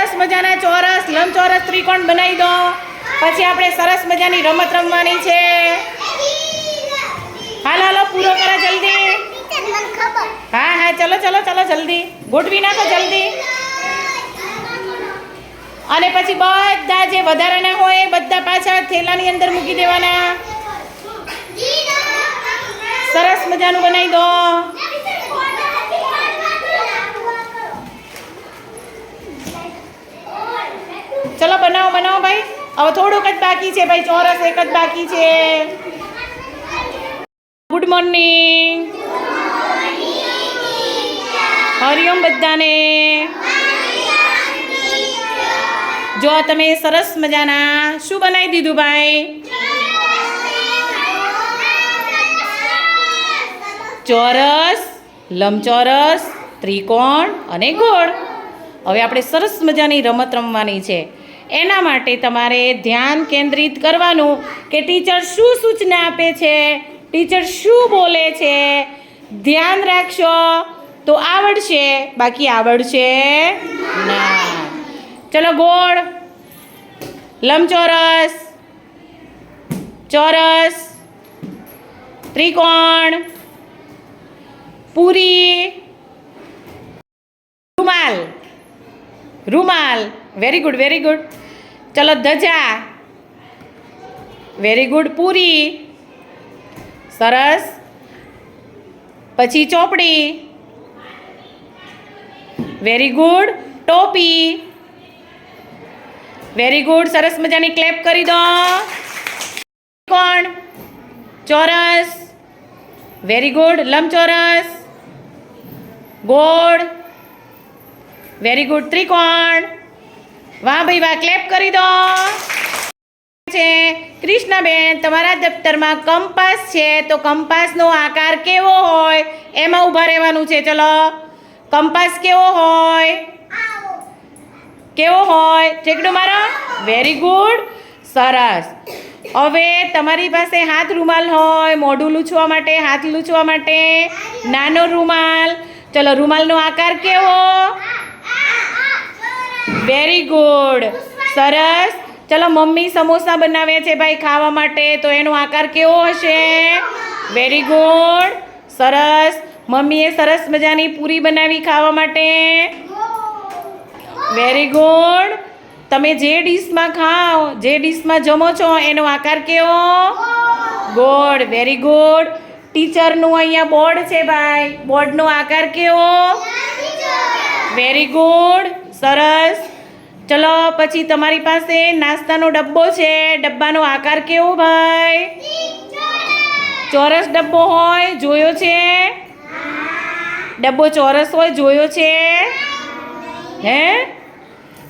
સરસ મજાના ચોરસ, લંબચોરસ ત્રિકોણ બનાવી દો. પછી આપણે સરસ મજાની રમત રમવાની છે. હાલો હાલો, પૂરો કરો જલ્દી. હા હા, ચલો ચલો ચલો, જલ્દી. ગોઠવી નાખો જલ્દી. અને પછી બધા જે વધારાના હોય, બધા પાછા થેલાની અંદર મૂકી દેવાના. સરસ મજાનું બનાવી દો. ચલો બનાવો બનાવો ભાઈ. હવે થોડુંક જ બાકી છે ભાઈ, ચોરસ એક જ બાકી છે. ગુડ મોર્નિંગ હરિઓમ બધાને. જો તમે સરસ મજાના શું બનાવી દીધું ભાઈ? ચોરસ, લંબચોરસ, ત્રિકોણ અને ગોળ. હવે આપણે સરસ મજાની રમત રમવાની છે. એના માટે તમારે ધ્યાન કેન્દ્રિત કરવાનું કે ટીચર શું સૂચના આપે છે? ટીચર શું બોલે છે? ધ્યાન રાખશો તો આવડશે. બાકી આવડશે ના. ચલો ગોળ. લંબચોરસ. ચોરસ. ત્રિકોણ. પૂરી. રૂમાલ. રૂમાલ. વેરી ગુડ વેરી ગુડ ચલો ધજા. વેરી ગુડ પૂરી. સરસ. પછી ચોપડી. વેરી ગુડ ટોપી. વેરી ગુડ સરસ મજાની ક્લેપ કરી દો. કોણ? ચોરસ. વેરી ગુડ લંબચોરસ. ગોળ. વેરી ગુડ ત્રિકોણ. વાહ ભાઈ, વાહ ક્લેપ કરી દો. છે. કૃષ્ણાબેન, તમારા દફતરમાં કંપાસ છે, તો કંપાસનો આકાર કેવો હોય? એમાં ઊભા રહેવાનું છે, ચલો. કંપાસ કેવો હોય? કેવો હોય? ઠેકડો મારો. વેરી ગુડ સરસ. હવે તમારી પાસે હાથ રૂમાલ હોય, મોઢું લૂછવા માટે, હાથ લૂછવા માટે, નાનો રૂમાલ. ચલો, રૂમાલનો આકાર કેવો? વેરી ગુડ સરસ. ચલો, મમ્મી સમોસા બનાવે છે ભાઈ ખાવા માટે. તો એનો આકાર કેવો હશે? વેરી ગુડ સરસ. મમ્મીએ સરસ મજાની પૂરી બનાવી ખાવા માટે. વેરી ગુડ તમે જે ડીશમાં ખાઓ, જે ડીશમાં જમો છો, એનો આકાર કેવો? ગોળ વેરી ગુડ ટીચરનું અહીંયા બોર્ડ છે ભાઈ. બોર્ડનો આકાર કેવો? વેરી ગુડ સરસ. ચલો, પછી તમારી પાસે નાસ્તાનો ડબ્બો છે. ડબ્બાનો આકાર કેવો ભાઈ? ચોરસ ડબ્બો હોય, જોયો છે? ડબ્બો ચોરસ હોય, જોયો છે? હે?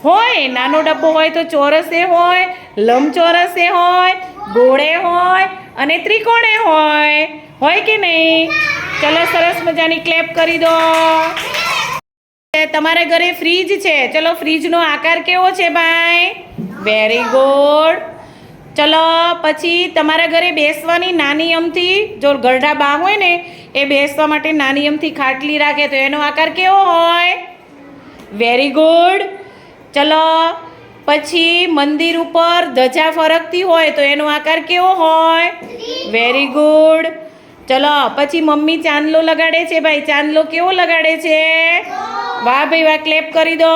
હોય, નાનો ડબ્બો હોય તો ચોરસે હોય, લંબચોરસે હોય, ગોળે હોય અને ત્રિકોણે હોય. હોય કે નહીં? ચલો, સરસ મજાની ક્લેપ કરી દો. તમારા ઘરે ફ્રીજ છે. ચલો, ફ્રીજનો આકાર કેવો છે, ભાઈ? વેરી ગુડ ચલો, પછી તમારા ઘરે બેસવાની નાની અમથી, જો ગરડા બા હોય ને, એ બેસવા માટે નાની અમથી ખાટલી રાખે, તો એનો આકાર કેવો હોય? વેરી ગુડ ચલો, પછી મંદિર ઉપર ધજા ફરકતી હોય, તો એનો આકાર કેવો હોય? વેરી ગુડ ચલો, પછી મમ્મી ચાંદલો લગાડે છે, ભાઈ. ચાંદલો કેવો લગાડે છે? વાહ ભાઈ વાહ ક્લેપ કરી દો.